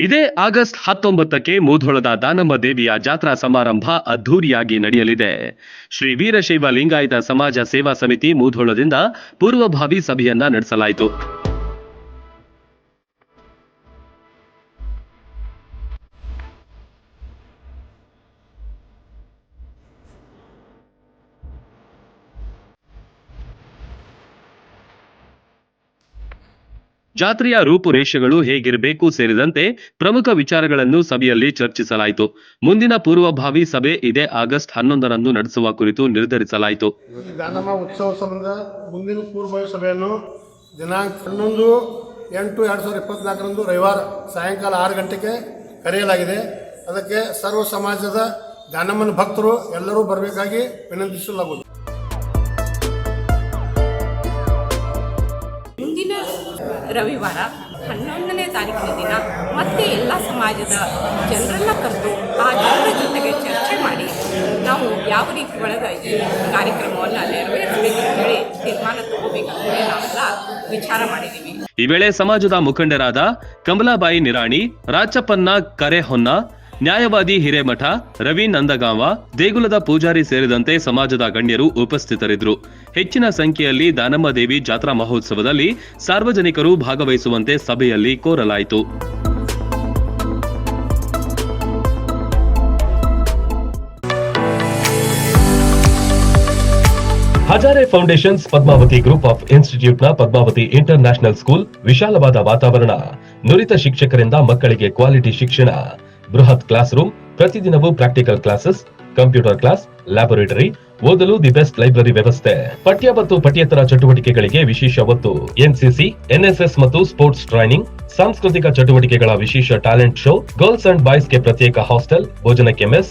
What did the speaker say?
ಇದೇ ಆಗಸ್ಟ್ ಹತ್ತೊಂಬತ್ತಕ್ಕೆ ಮೂಧೋಳದ ದಾನಮ್ಮ ದೇವಿಯ ಜಾತ್ರಾ ಸಮಾರಂಭ ಅದ್ಧೂರಿಯಾಗಿ ನಡೆಯಲಿದೆ. ಶ್ರೀ ವೀರಶೈವ ಲಿಂಗಾಯತ ಸಮಾಜ ಸೇವಾ ಸಮಿತಿ ಮೂಧೋಳದಿಂದ ಪೂರ್ವಭಾವಿ ಸಭೆಯನ್ನ ನಡೆಸಲಾಯಿತು. ಜಾತ್ರೆಯ ರೂಪುರೇಷೆಗಳು ಹೇಗಿರಬೇಕು ಸೇರಿದಂತೆ ಪ್ರಮುಖ ವಿಚಾರಗಳನ್ನು ಸಭೆಯಲ್ಲಿ ಚರ್ಚಿಸಲಾಯಿತು. ಮುಂದಿನ ಪೂರ್ವಭಾವಿ ಸಭೆ ಇದೇ ಆಗಸ್ಟ್ ಹನ್ನೊಂದರಂದು ನಡೆಸುವ ಕುರಿತು ನಿರ್ಧರಿಸಲಾಯಿತು. ಉತ್ಸವ ಸಂಬಂಧ ಮುಂದಿನ ಪೂರ್ವಭಾವಿ ಸಭೆಯನ್ನು ದಿನಾಂಕ ಹನ್ನೊಂದು ಎಂಟು ಎರಡು ಸಾವಿರದ ಇಪ್ಪತ್ನಾಲ್ಕರಂದು ರವಿವಾರ ಸಾಯಂಕಾಲ ಆರು ಗಂಟೆಗೆ ಕರೆಯಲಾಗಿದೆ. ಅದಕ್ಕೆ ಸರ್ವ ಸಮಾಜದ ದಾನಮ್ಮನ ಭಕ್ತರು ಎಲ್ಲರೂ ಬರಬೇಕಾಗಿ ವಿನಂತಿಸಲಾಗುವುದು. ರವಿವಾರ ಹನ್ನೊಂದನೇ ತಾರೀಕಿನ ದಿನ ಮತ್ತೆ ಎಲ್ಲ ಸಮಾಜದ ಜನರನ್ನು ಕರೆದು ಆ ಜನರ ಜೊತೆಗೆ ಚರ್ಚೆ ಮಾಡಿ ನಾವು ಯಾವ ರೀತಿ ಒಳಗೆ ಈ ಕಾರ್ಯಕ್ರಮವನ್ನು ನೆರವೇರಿಸಬೇಕು ಹೇಳಿ ತೀರ್ಮಾನ ತಗೋಬೇಕಂತೇಳಿ ನಾವೆಲ್ಲ ವಿಚಾರ ಮಾಡಿದ್ದೀವಿ ಈ ವೇಳೆ ಸಮಾಜದ ಮುಖಂಡರಾದ ಕಮಲಾಬಾಯಿ ನಿರಾಣಿ ರಾಚಪ್ಪನ್ನ ಕರೆಹೊನ್ನ ನ್ಯಾಯವಾದಿ ಹಿರೇಮಠ, ರವಿ ನಂದಗಾಂವ, ದೇಗುಲದ ಪೂಜಾರಿ ಸೇರಿದಂತೆ ಸಮಾಜದ ಗಣ್ಯರು ಉಪಸ್ಥಿತರಿದ್ದರು. ಹೆಚ್ಚಿನ ಸಂಖ್ಯೆಯಲ್ಲಿ ದಾನಮ್ಮ ದೇವಿ ಜಾತ್ರಾ ಮಹೋತ್ಸವದಲ್ಲಿ ಸಾರ್ವಜನಿಕರು ಭಾಗವಹಿಸುವಂತೆ ಸಭೆಯಲ್ಲಿ ಕೋರಲಾಯಿತು. Hazare foundations, Padmavati group of ಇನ್ಸ್ಟಿಟ್ಯೂಟ್ನ Padmavati international school, ವಿಶಾಲವಾದ ವಾತಾವರಣ, ನುರಿತ ಶಿಕ್ಷಕರಿಂದ ಮಕ್ಕಳಿಗೆ ಕ್ವಾಲಿಟಿ ಶಿಕ್ಷಣ. ಬೃಹತ್ ಕ್ಲಾಸ್ ರೂಮ್ ಪ್ರತಿದಿನವೂ practical classes computer class laboratory ಓದಲು ದಿ ಬೆಸ್ಟ್ ಲೈಬ್ರರಿ ವ್ಯವಸ್ಥೆ. ಪಠ್ಯ ಮತ್ತು ಪಠ್ಯೇತರ ಚಟುವಟಿಕೆಗಳಿಗೆ ವಿಶೇಷ ಒತ್ತು. ಎನ್ಸಿಸಿ ಎನ್ಎಸ್ಎಸ್ ಮತ್ತು ಸ್ಪೋರ್ಟ್ಸ್ ಟ್ರೈನಿಂಗ್ ಸಾಂಸ್ಕೃತಿಕ ಚಟುವಟಿಕೆಗಳ ವಿಶೇಷ ಟ್ಯಾಲೆಂಟ್ ಶೋ ಗರ್ಲ್ಸ್ ಅಂಡ್ ಬಾಯ್ಸ್ಗೆ ಪ್ರತ್ಯೇಕ ಹಾಸ್ಟೆಲ್ ಭೋಜನಕ್ಕೆ ಮೆಸ್